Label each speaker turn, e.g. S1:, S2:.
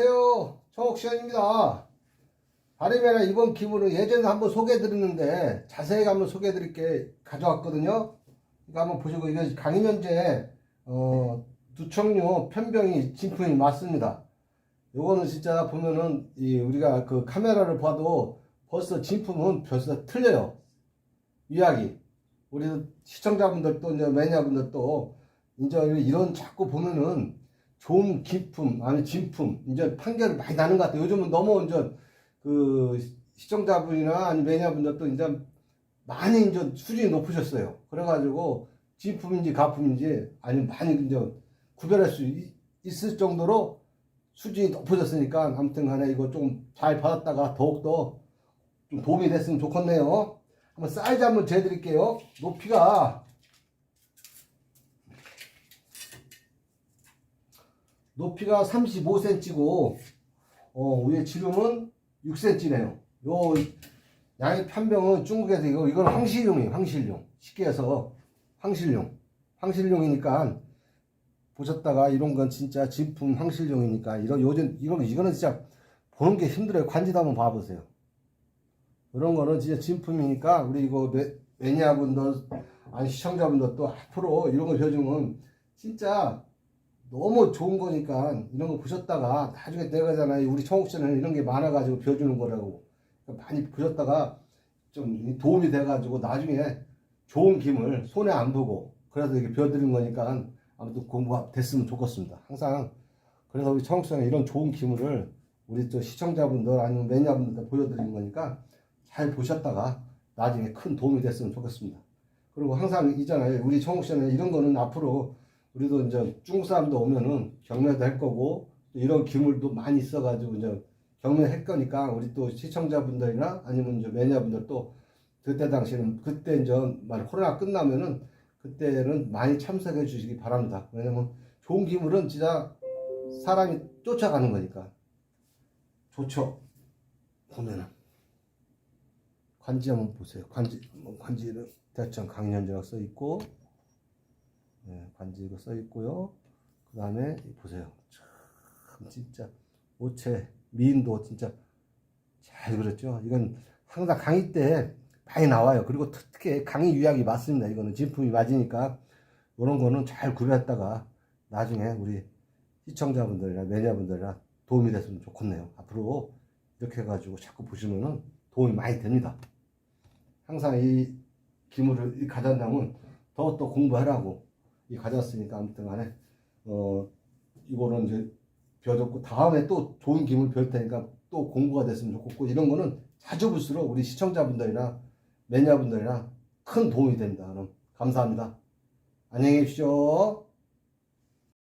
S1: 안녕하세요. 청옥시원입니다. 바리메라 이번 기물은 예전에 한번 소개해드렸는데 자세히 한번 소개해드릴 게 가져왔거든요. 이거 한번 보시고 이거 강인현재 어, 두청류 편병이 진품이 맞습니다. 요거는 진짜 보면은 이 우리가 그 카메라를 봐도 벌써 진품은 벌써 틀려요. 위약이. 우리 시청자분들도 이제 매니아분들도 이제 이런 자꾸 보면은 좋은 기품 아니 진품 이제 판결이 많이 나는 것 같아요. 요즘은 너무 이제 그 시청자분이나 아니 매니아분들도 이제 많이 이제 수준이 높으셨어요. 그래가지고 진품인지 가품인지 아니 많이 이제 구별할 수 있- 있을 정도로 수준이 높아졌으니까 아무튼 간에 이거 좀 잘 받았다가 더욱더 좀 도움이 됐으면 좋겠네요. 한번 사이즈 한번 재드릴게요. 높이가 높이가 35cm고 어, 위에 지름은 6cm네요. 요 양의 편병은 중국에서 이거 이건 황실용이에요. 황실용. 쉽게 해서 황실용. 황실용이니까 보셨다가 이런 건 진짜 진품 황실용이니까 이런 요즘 이런 이거는 진짜 보는 게 힘들어요. 관지도 한번 봐보세요. 이런 거는 진짜 진품이니까 우리 이거 매, 매니아분들 아니 시청자분들 또 앞으로 이런 거 배워주면 진짜 너무 좋은 거니까 이런 거 보셨다가 나중에 내가 잖아요. 우리 청옥씨는 이런 게 많아가지고 배워주는 거라고 많이 보셨다가 좀 도움이 돼가지고 나중에 좋은 김을 손에 안 보고 그래도 이렇게 배워드린 거니까 아무튼 공부가 됐으면 좋겠습니다. 항상 그래서 우리 청옥씨는 이런 좋은 기물을 우리 또 시청자분들 아니면 매니아분들 보여드리는 거니까 잘 보셨다가 나중에 큰 도움이 됐으면 좋겠습니다. 그리고 항상 있잖아요. 우리 청옥씨는 이런 거는 앞으로 우리도 이제 중국 사람도 오면은 경매도 할 거고 또 이런 기물도 많이 있어가지고 이제 경매할 거니까 우리 또 시청자분들이나 아니면 이제 매니아분들도 그때 당시는 그때 이제 만 코로나 끝나면은 그때는 많이 참석해 주시기 바랍니다. 왜냐면 좋은 기물은 진짜 사람이 쫓아가는 거니까 좋죠. 보면은 관지 한번 보세요. 관지 뭐 관지는 대천 강연제라고 써 있고 네, 관지 이거 써 있고요. 그 다음에 보세요. 참 진짜 오체 미인도 진짜 잘 그렸죠. 이건 항상 강의 때 많이 나와요. 그리고 특히 강의 유약이 맞습니다. 이거는 진품이 맞으니까 이런 거는 잘 구별했다가 나중에 우리 시청자분들이나 매니아분들이나 도움이 됐으면 좋겠네요. 앞으로 이렇게 해가지고 자꾸 보시면은 도움이 많이 됩니다. 항상 이 기물을 이 가져다면 더욱더 공부하라고 이 가져왔으니까 아무튼 간에 어 이거는 이제 배워줬고 다음에 또 좋은 기물 배울 테니까 또 공부가 됐으면 좋겠고 이런 거는 자주 볼수록 우리 시청자분들이나 매니아분들이나 큰 도움이 됩니다. 그럼 감사합니다. 안녕히 계십시오.